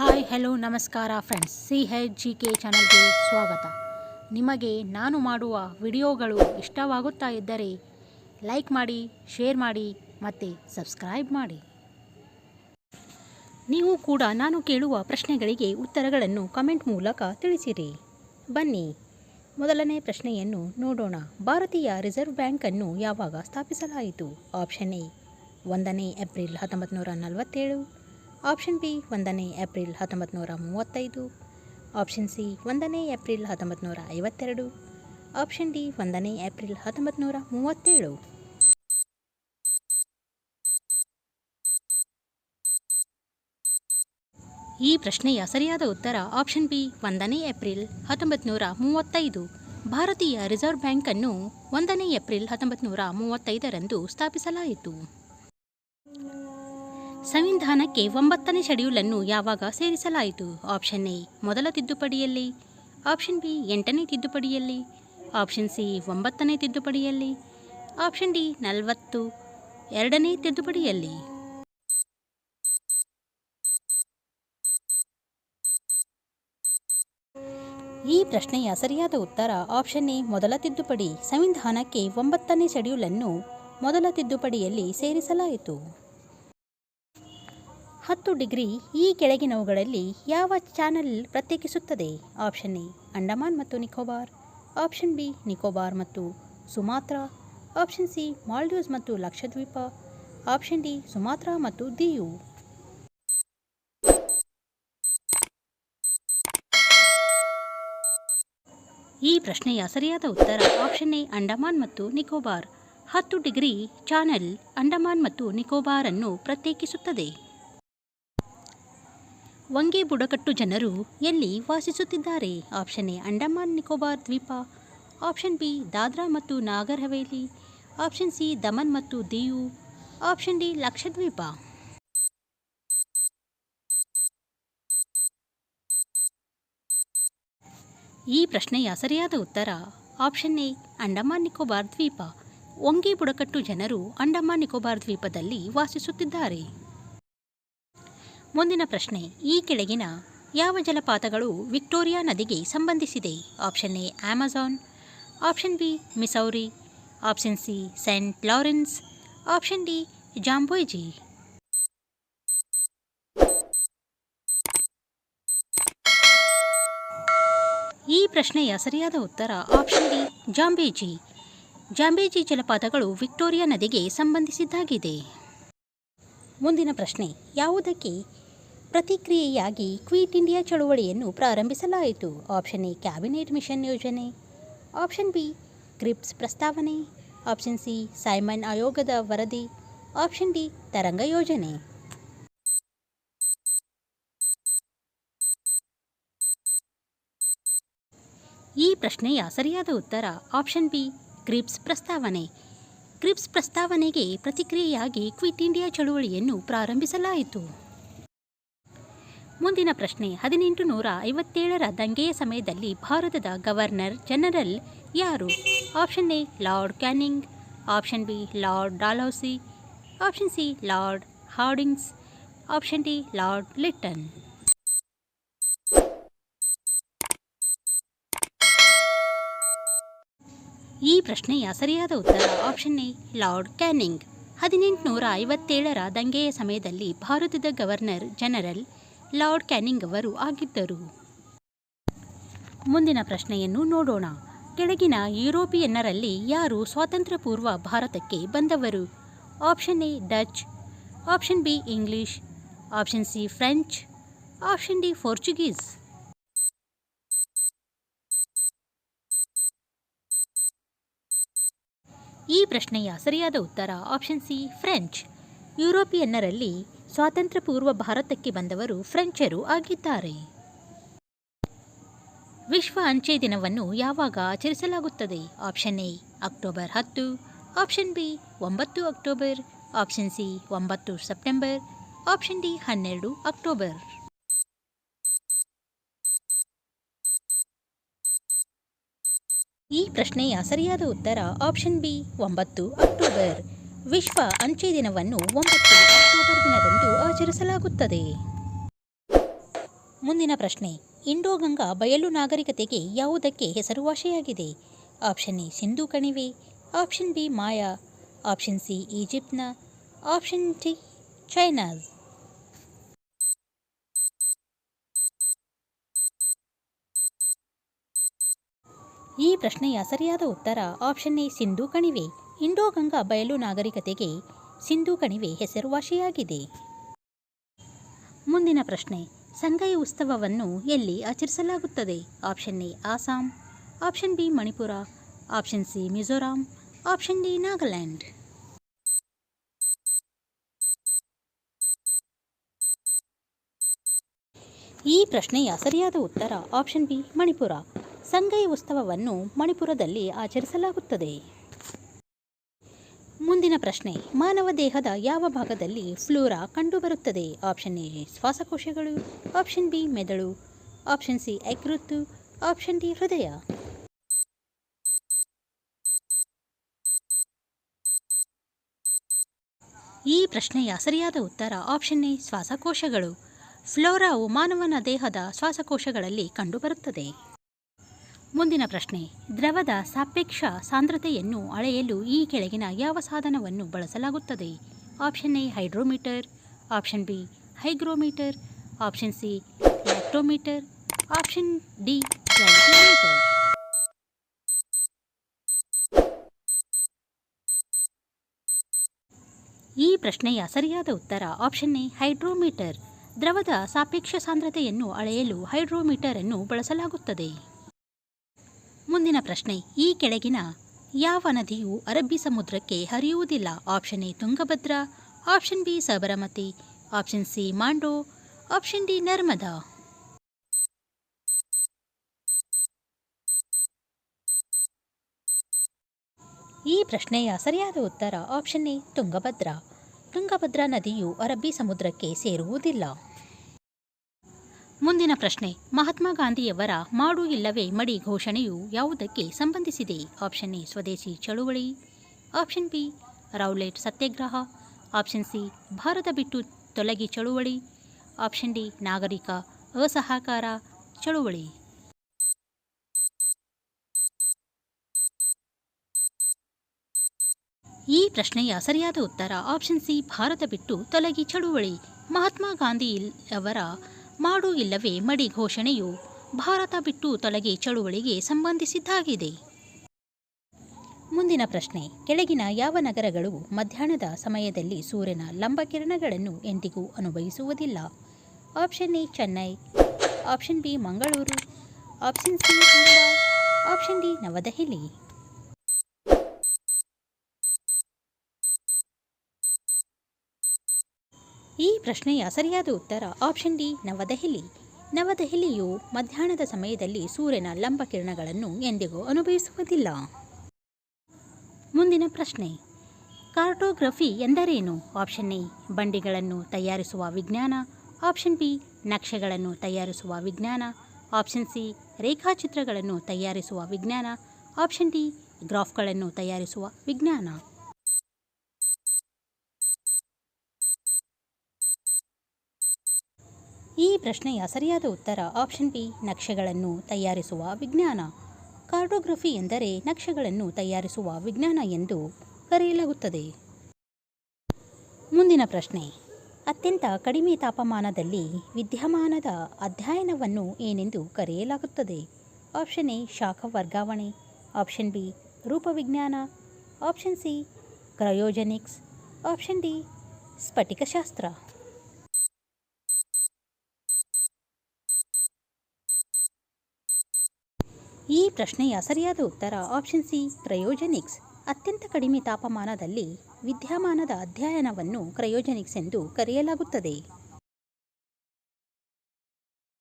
Hi hello ನಮಸ್ಕಾರ friends C H G K ಚಾನಲ್ಗೆ ಸ್ವಾಗತ. ನಿಮಗೆ ನಾನು ಮಾಡುವ ವಿಡಿಯೋಗಳು ಇಷ್ಟವಾಗುತ್ತಾ ಇದ್ದರೆ ಲೈಕ್ ಮಾಡಿ ಶೇರ್ ಮಾಡಿ ಮತ್ತು ಸಬ್ಸ್ಕ್ರೈಬ್ ಮಾಡಿ. ನೀವು ಕೂಡ ನಾನು ಕೇಳುವ ಪ್ರಶ್ನೆಗಳಿಗೆ ಉತ್ತರಗಳನ್ನು ಕಮೆಂಟ್ ಮೂಲಕ ತಿಳಿಸಿರಿ. ಬನ್ನಿ, ಮೊದಲನೇ ಪ್ರಶ್ನೆಯನ್ನು ನೋಡೋಣ. ಭಾರತೀಯ ರಿಸರ್ವ್ ಬ್ಯಾಂಕನ್ನು ಯಾವಾಗ ಸ್ಥಾಪಿಸಲಾಯಿತು? ಆಪ್ಷನ್ ಎ, ಒಂದನೇ ಏಪ್ರಿಲ್ ಹತ್ತೊಂಬತ್ತು ನೂರ ನಲವತ್ತೇಳು. ಆಪ್ಷನ್ ಬಿ ಒಂದನೇ ಏಪ್ರಿಲ್ ಹತ್ತೊಂಬತ್ತು ನೂರ ಮೂವತ್ತೈದು. ಆಪ್ಷನ್ ಸಿ ಒಂದನೇ ಏಪ್ರಿಲ್ ಹತ್ತೊಂಬತ್ತು ನೂರ ಐವತ್ತೆರಡು. ಆಪ್ಷನ್ ಡಿ ಒಂದನೇ ಏಪ್ರಿಲ್ ಹತ್ತೊಂಬತ್ತು ನೂರ ಮೂವತ್ತೇಳು. ಈ ಪ್ರಶ್ನೆಯ ಸರಿಯಾದ ಉತ್ತರ ಆಪ್ಷನ್ ಬಿ ಒಂದನೇ ಏಪ್ರಿಲ್ ಹತ್ತೊಂಬತ್ತು ನೂರ ಮೂವತ್ತೈದು. ಭಾರತೀಯ ರಿಸರ್ವ್ ಬ್ಯಾಂಕನ್ನು ಒಂದನೇ ಏಪ್ರಿಲ್ ಹತ್ತೊಂಬತ್ತು ನೂರ ಮೂವತ್ತೈದರಂದು ಸ್ಥಾಪಿಸಲಾಯಿತು. ಸಂವಿಧಾನಕ್ಕೆ ಒಂಬತ್ತನೇ ಶೆಡ್ಯೂಲನ್ನು ಯಾವಾಗ ಸೇರಿಸಲಾಯಿತು? ಆಪ್ಷನ್ ಎ, ಮೊದಲ ತಿದ್ದುಪಡಿಯಲ್ಲಿ. ಆಪ್ಷನ್ ಬಿ, ಎಂಟನೇ ತಿದ್ದುಪಡಿಯಲ್ಲಿ. ಆಪ್ಷನ್ ಸಿ, ಒಂಬತ್ತನೇ ತಿದ್ದುಪಡಿಯಲ್ಲಿ. ಆಪ್ಷನ್ ಡಿ, ನಲವತ್ತು, ಎರಡನೇ ತಿದ್ದುಪಡಿಯಲ್ಲಿ. ಈ ಪ್ರಶ್ನೆಯ ಸರಿಯಾದ ಉತ್ತರ ಆಪ್ಷನ್ ಎ, ಮೊದಲ ತಿದ್ದುಪಡಿ. ಸಂವಿಧಾನಕ್ಕೆ ಒಂಬತ್ತನೇ ಶೆಡ್ಯೂಲನ್ನು ಮೊದಲ ತಿದ್ದುಪಡಿಯಲ್ಲಿ ಸೇರಿಸಲಾಯಿತು. ಹತ್ತು ಡಿಗ್ರಿ ಈ ಕೆಳಗಿನವುಗಳಲ್ಲಿ ಯಾವ ಚಾನೆಲ್ ಪ್ರತ್ಯೇಕಿಸುತ್ತದೆ? ಆಪ್ಷನ್ ಎ, ಅಂಡಮಾನ್ ಮತ್ತು ನಿಕೋಬಾರ್. ಆಪ್ಷನ್ ಬಿ, ನಿಕೋಬಾರ್ ಮತ್ತು ಸುಮಾತ್ರಾ. ಆಪ್ಷನ್ ಸಿ, ಮಾಲ್ಡೀವ್ಸ್ ಮತ್ತು ಲಕ್ಷದ್ವೀಪ. ಆಪ್ಷನ್ ಡಿ, ಸುಮಾತ್ರಾ ಮತ್ತು ದಿಯು. ಈ ಪ್ರಶ್ನೆಯ ಸರಿಯಾದ ಉತ್ತರ ಆಪ್ಷನ್ ಎ, ಅಂಡಮಾನ್ ಮತ್ತು ನಿಕೋಬಾರ್. ಹತ್ತು ಡಿಗ್ರಿ ಚಾನೆಲ್ ಅಂಡಮಾನ್ ಮತ್ತು ನಿಕೋಬಾರ್ ಅನ್ನು ಪ್ರತ್ಯೇಕಿಸುತ್ತದೆ. ವಂಗೆ ಬುಡಕಟ್ಟು ಜನರು ಎಲ್ಲಿ ವಾಸಿಸುತ್ತಿದ್ದಾರೆ? ಆಪ್ಷನ್ ಎ, ಅಂಡಮಾನ್, ನಿಕೋಬಾರ್, ದ್ವೀಪ. ಆಪ್ಷನ್ ಬಿ, ದಾದ್ರಾ ಮತ್ತು ನಾಗರ್ ಹವೇಲಿ. ಆಪ್ಷನ್ ಸಿ, ದಮನ್ ಮತ್ತು ದಿಯು. Option D, Lakshadweep. ಈ ಪ್ರಶ್ನೆಯ ಸರಿಯಾದ ಉತ್ತರ ಆಪ್ಷನ್ ಎ, ಅಂಡಮಾನ್, ನಿಕೋಬಾರ್, ದ್ವೀಪ. ಒಂಗಿ ಬುಡಕಟ್ಟು ಜನರು ಅಂಡಮಾನ್, ನಿಕೋಬಾರ್ ದ್ವೀಪದಲ್ಲಿ ವಾಸಿಸುತ್ತಿದ್ದಾರೆ. ಮುಂದಿನ ಪ್ರಶ್ನೆ, ಈ ಕೆಳಗಿನ ಯಾವ ಜಲಪಾತಗಳು ವಿಕ್ಟೋರಿಯಾ ನದಿಗೆ ಸಂಬಂಧಿಸಿದೆ? Option A, Amazon. Option B, Missouri. Option C, Saint Lawrence. Option D Zambezi ಈ ಪ್ರಶ್ನೆಯ ಸರಿಯಾದ ಉತ್ತರ ಆಪ್ಷನ್ ಡಿ, ಜಾಂಬೇಜಿ. ಜಾಂಬೇಜಿ ಜಲಪಾತಗಳು ವಿಕ್ಟೋರಿಯಾ ನದಿಗೆ ಸಂಬಂಧಿಸಿದ್ದಾಗಿದೆ. ಮುಂದಿನ ಪ್ರಶ್ನೆ, ಯಾವುದಕ್ಕೆ ಪ್ರತಿಕ್ರಿಯೆಯಾಗಿ ಕ್ವಿಟ್ ಇಂಡಿಯಾ ಚಳುವಳಿಯನ್ನು ಪ್ರಾರಂಭಿಸಲಾಯಿತು. ಆಪ್ಷನ್ ಎ, ಕ್ಯಾಬಿನೆಟ್ ಮಿಷನ್ ಯೋಜನೆ. ಆಪ್ಷನ್ ಬಿ ಕ್ರಿಪ್ಸ್ ಪ್ರಸ್ತಾವನೆ. ಆಪ್ಷನ್ ಸಿ, ಸೈಮನ್ ಆಯೋಗದ ವರದಿ. ಆಪ್ಷನ್ ಡಿ, ತರಂಗ ಯೋಜನೆ. ಈ ಪ್ರಶ್ನೆಯ ಸರಿಯಾದ ಉತ್ತರ ಆಪ್ಷನ್ ಬಿ ಕ್ರಿಪ್ಸ್ ಪ್ರಸ್ತಾವನೆ. ಕ್ರಿಪ್ಸ್ ಪ್ರಸ್ತಾವನೆಗೆ ಪ್ರತಿಕ್ರಿಯೆಯಾಗಿ ಕ್ವಿಟ್ ಇಂಡಿಯಾ ಚಳುವಳಿಯನ್ನು ಪ್ರಾರಂಭಿಸಲಾಯಿತು. ಮುಂದಿನ ಪ್ರಶ್ನೆ, ಹದಿನೆಂಟು ನೂರ ಐವತ್ತೇಳರ ದಂಗೆಯ ಸಮಯದಲ್ಲಿ ಭಾರತದ ಗವರ್ನರ್ ಜನರಲ್ ಯಾರು? Option A, Lord Canning, option B, Lord Dalhousie, option C, Lord Hardings, option D, Lord Lytton ಈ ಪ್ರಶ್ನೆಯ ಸರಿಯಾದ ಉತ್ತರ, ಆಪ್ಷನ್ ಎ, ಲಾರ್ಡ್ ಕ್ಯಾನಿಂಗ್. ಹದಿನೆಂಟುನೂರ ಐವತ್ತೇಳರ ದಂಗೆಯ ಸಮಯದಲ್ಲಿ ಭಾರತದ ಗವರ್ನರ್ ಜನರಲ್ ಲಾರ್ಡ್ ಕ್ಯಾನಿಂಗ್ ಅವರು ಆಗಿದ್ದರು. ಮುಂದಿನ ಪ್ರಶ್ನೆಯನ್ನು ನೋಡೋಣ. ಕೆಳಗಿನ ಯುರೋಪಿಯನ್ನರಲ್ಲಿ ಯಾರು ಸ್ವಾತಂತ್ರ್ಯ ಪೂರ್ವ ಭಾರತಕ್ಕೆ ಬಂದವರು? Option A, Dutch. Option B, English. Option C, French. Option D, Portuguese. ಈ ಪ್ರಶ್ನೆಯ ಸರಿಯಾದ ಉತ್ತರ ಆಪ್ಷನ್ ಸಿ, ಫ್ರೆಂಚ್. ಯುರೋಪಿಯನ್ನರಲ್ಲಿ ಸ್ವಾತಂತ್ರ್ಯ ಪೂರ್ವ ಭಾರತಕ್ಕೆ ಬಂದವರು ಫ್ರೆಂಚರು ಆಗಿದ್ದಾರೆ. ವಿಶ್ವ ಅಂಚೆ ದಿನವನ್ನು ಯಾವಾಗ ಆಚರಿಸಲಾಗುತ್ತದೆ? ಆಪ್ಷನ್ ಎ, ಅಕ್ಟೋಬರ್ ಹತ್ತು. ಆಪ್ಷನ್ ಬಿ, ಒಂಬತ್ತು ಅಕ್ಟೋಬರ್. ಆಪ್ಷನ್ ಸಿ, ಒಂಬತ್ತು ಸೆಪ್ಟೆಂಬರ್. ಆಪ್ಷನ್ ಡಿ, ಹನ್ನೆರಡು ಅಕ್ಟೋಬರ್. ಈ ಪ್ರಶ್ನೆಯ ಸರಿಯಾದ ಉತ್ತರ ಆಪ್ಷನ್ ಬಿ, ಒಂಬತ್ತು ಅಕ್ಟೋಬರ್. ವಿಶ್ವ ಅಂಚೆ ದಿನವನ್ನು ಒಂಬತ್ತು ಅಕ್ಟೋಬರ್ ದಿನದಂದು ಆಚರಿಸಲಾಗುತ್ತದೆ. ಮುಂದಿನ ಪ್ರಶ್ನೆ. ಇಂಡೋ ಗಂಗಾ ಬಯಲು ನಾಗರಿಕತೆಗೆ ಯಾವುದಕ್ಕೆ ಹೆಸರುವಾಸಿಯಾಗಿದೆ? ಆಪ್ಷನ್ ಎ, ಸಿಂಧೂ ಕಣಿವೆ. Option B, Maya. Option C, ಈಜಿಪ್ಟ್ನ. Option D China's ಈ ಪ್ರಶ್ನೆಯ ಸರಿಯಾದ ಉತ್ತರ ಆಪ್ಷನ್ ಎ, ಸಿಂಧೂ ಕಣಿವೆ. ಇಂಡೋ ಗಂಗಾ ಬಯಲು ನಾಗರಿಕತೆಗೆ ಸಿಂಧೂ ಕಣಿವೆ ಹೆಸರುವಾಸಿಯಾಗಿದೆ ಮುಂದಿನ ಪ್ರಶ್ನೆ ಸಂಗೈ ಉತ್ಸವವನ್ನು ಎಲ್ಲಿ ಆಚರಿಸಲಾಗುತ್ತದೆ? Option A Assam option B, Manipur. Option C, Mizoram. Option D, Nagaland. ಈ ಪ್ರಶ್ನೆಯ ಸರಿಯಾದ ಉತ್ತರ ಆಪ್ಷನ್ ಬಿ, ಮಣಿಪುರ. ಸಂಗೈ ಉತ್ಸವವನ್ನು ಮಣಿಪುರದಲ್ಲಿ ಆಚರಿಸಲಾಗುತ್ತದೆ. ಮುಂದಿನ ಪ್ರಶ್ನೆ, ಮಾನವ ದೇಹದ ಯಾವ ಭಾಗದಲ್ಲಿ ಫ್ಲೋರಾ ಕಂಡುಬರುತ್ತದೆ? ಆಪ್ಷನ್ ಎ, ಶ್ವಾಸಕೋಶಗಳು. ಆಪ್ಷನ್ ಬಿ, ಮೆದುಳು. ಆಪ್ಷನ್ ಸಿ ಯಕೃತ್ತು ಆಪ್ಷನ್ ಡಿ, ಹೃದಯ. ಈ ಪ್ರಶ್ನೆಯ ಸರಿಯಾದ ಉತ್ತರ ಆಪ್ಷನ್ ಎ, ಶ್ವಾಸಕೋಶಗಳು. ಫ್ಲೋರಾವು ಮಾನವನ ದೇಹದ ಶ್ವಾಸಕೋಶಗಳಲ್ಲಿ ಕಂಡುಬರುತ್ತದೆ. ಮುಂದಿನ ಪ್ರಶ್ನೆ. ದ್ರವದ ಸಾಪೇಕ್ಷ ಸಾಂದ್ರತೆಯನ್ನು ಅಳೆಯಲು ಈ ಕೆಳಗಿನ ಯಾವ ಸಾಧನವನ್ನು ಬಳಸಲಾಗುತ್ತದೆ? Option A, hydrometer. Option B, hygrometer. Option C, lactometer. Option D ಈ ಪ್ರಶ್ನೆಯ ಸರಿಯಾದ ಉತ್ತರ ಆಪ್ಷನ್ ಎ, ಹೈಡ್ರೋಮೀಟರ್. ದ್ರವದ ಸಾಪೇಕ್ಷ ಸಾಂದ್ರತೆಯನ್ನು ಅಳೆಯಲು ಹೈಡ್ರೋಮೀಟರ್ ಅನ್ನು ಬಳಸಲಾಗುತ್ತದೆ. ಪ್ರಶ್ನೆ ಈ ಕೆಳಗಿನ, ಯಾವ ನದಿಯು ಅರಬ್ಬಿ ಸಮುದ್ರಕ್ಕೆ ಹರಿಯುವುದಿಲ್ಲ? Option A, Tungabhadra. Option B, Sabarmati. Option C, Mandovi. Option D, Narmada. ಈ ಪ್ರಶ್ನೆಯ ಸರಿಯಾದ ಉತ್ತರ ಆಪ್ಷನ್ ಎ, ತುಂಗಭದ್ರಾ. ತುಂಗಭದ್ರಾ ನದಿಯು ಅರಬ್ಬಿ ಸಮುದ್ರಕ್ಕೆ ಸೇರುವುದಿಲ್ಲ. ಮುಂದಿನ ಪ್ರಶ್ನೆ, ಮಹಾತ್ಮ ಗಾಂಧಿಯವರ ಮಾಡು ಇಲ್ಲವೇ ಮಡಿ ಘೋಷಣೆಯು ಯಾವುದಕ್ಕೆ ಸಂಬಂಧಿಸಿದೆ? ಆಪ್ಷನ್ ಎ, ಸ್ವದೇಶಿ ಚಳುವಳಿ. Option B Rowlatt Satyagraha. Option C, Bharata ಬಿಟ್ಟು ತೊಲಗಿ ಚಳುವಳಿ. ಆಪ್ಷನ್ ಡಿ, ನಾಗರಿಕ ಅಸಹಕಾರ ಚಳುವಳಿ. ಈ ಪ್ರಶ್ನೆಯ ಸರಿಯಾದ ಉತ್ತರ ಆಪ್ಷನ್ ಸಿ, ಭಾರತ ಬಿಟ್ಟು ತೊಲಗಿ ಚಳುವಳಿ. ಮಹಾತ್ಮ ಗಾಂಧಿ ಅವರ ಮಾಡು ಇಲ್ಲವೇ ಮಡಿ ಘೋಷಣೆಯು ಭಾರತ ಬಿಟ್ಟು ತೊಲಗಿ ಚಳುವಳಿಗೆ ಸಂಬಂಧಿಸಿದ್ದಾಗಿದೆ. ಮುಂದಿನ ಪ್ರಶ್ನೆ, ಕೆಳಗಿನ ಯಾವ ನಗರಗಳು ಮಧ್ಯಾಹ್ನದ ಸಮಯದಲ್ಲಿ ಸೂರ್ಯನ ಲಂಬಕಿರಣಗಳನ್ನು ಎಂದಿಗೂ ಅನುಭವಿಸುವುದಿಲ್ಲ? Option A, Chennai. Option B, Mangaluru. Option C option D, Navadehali. ಈ ಪ್ರಶ್ನೆಯ ಸರಿಯಾದ ಉತ್ತರ ಆಪ್ಷನ್ ಡಿ ನವದೆಹಲಿ. ನವದೆಹಲಿಯು ಮಧ್ಯಾಹ್ನದ ಸಮಯದಲ್ಲಿ ಸೂರ್ಯನ ಲಂಬ ಕಿರಣಗಳನ್ನು ಎಂದಿಗೂ ಅನುಭವಿಸುವುದಿಲ್ಲ. ಮುಂದಿನ ಪ್ರಶ್ನೆ. ಕಾರ್ಟೋಗ್ರಫಿ ಎಂದರೇನು? ಆಪ್ಷನ್ ಎ ಬಂಡಿಗಳನ್ನು ತಯಾರಿಸುವ ವಿಜ್ಞಾನ. ಆಪ್ಷನ್ ಬಿ ನಕ್ಷೆಗಳನ್ನು ತಯಾರಿಸುವ ವಿಜ್ಞಾನ. ಆಪ್ಷನ್ ಸಿ ರೇಖಾಚಿತ್ರಗಳನ್ನು ತಯಾರಿಸುವ ವಿಜ್ಞಾನ. ಆಪ್ಷನ್ ಡಿ ಗ್ರಾಫ್ಗಳನ್ನು ತಯಾರಿಸುವ ವಿಜ್ಞಾನ. ಈ ಪ್ರಶ್ನೆಯ ಸರಿಯಾದ ಉತ್ತರ ಆಪ್ಷನ್ ಬಿ, ನಕ್ಷೆಗಳನ್ನು ತಯಾರಿಸುವ ವಿಜ್ಞಾನ. ಕಾರ್ಡೋಗ್ರಫಿ ಎಂದರೆ ನಕ್ಷೆಗಳನ್ನು ತಯಾರಿಸುವ ವಿಜ್ಞಾನ ಎಂದು ಕರೆಯಲಾಗುತ್ತದೆ. ಮುಂದಿನ ಪ್ರಶ್ನೆ, ಅತ್ಯಂತ ಕಡಿಮೆ ತಾಪಮಾನದಲ್ಲಿ ವಿದ್ಯಮಾನದ ಅಧ್ಯಯನವನ್ನು ಏನೆಂದು ಕರೆಯಲಾಗುತ್ತದೆ? ಆಪ್ಷನ್ ಎ, ಶಾಖ ವರ್ಗಾವಣೆ. Option B ರೂಪವಿಜ್ಞಾನ option C, cryogenics. Option D, ಸ್ಫಟಿಕಶಾಸ್ತ್ರ. ಈ ಪ್ರಶ್ನೆಯ ಸರಿಯಾದ ಉತ್ತರ ಆಪ್ಷನ್ ಸಿ ಕ್ರಯೋಜೆನಿಕ್ಸ್ ಅತ್ಯಂತ ಕಡಿಮೆ ತಾಪಮಾನದಲ್ಲಿ ವಿದ್ಯಮಾನದ ಅಧ್ಯಯನವನ್ನು ಕ್ರಯೋಜೆನಿಕ್ಸ್ ಎಂದು ಕರೆಯಲಾಗುತ್ತದೆ.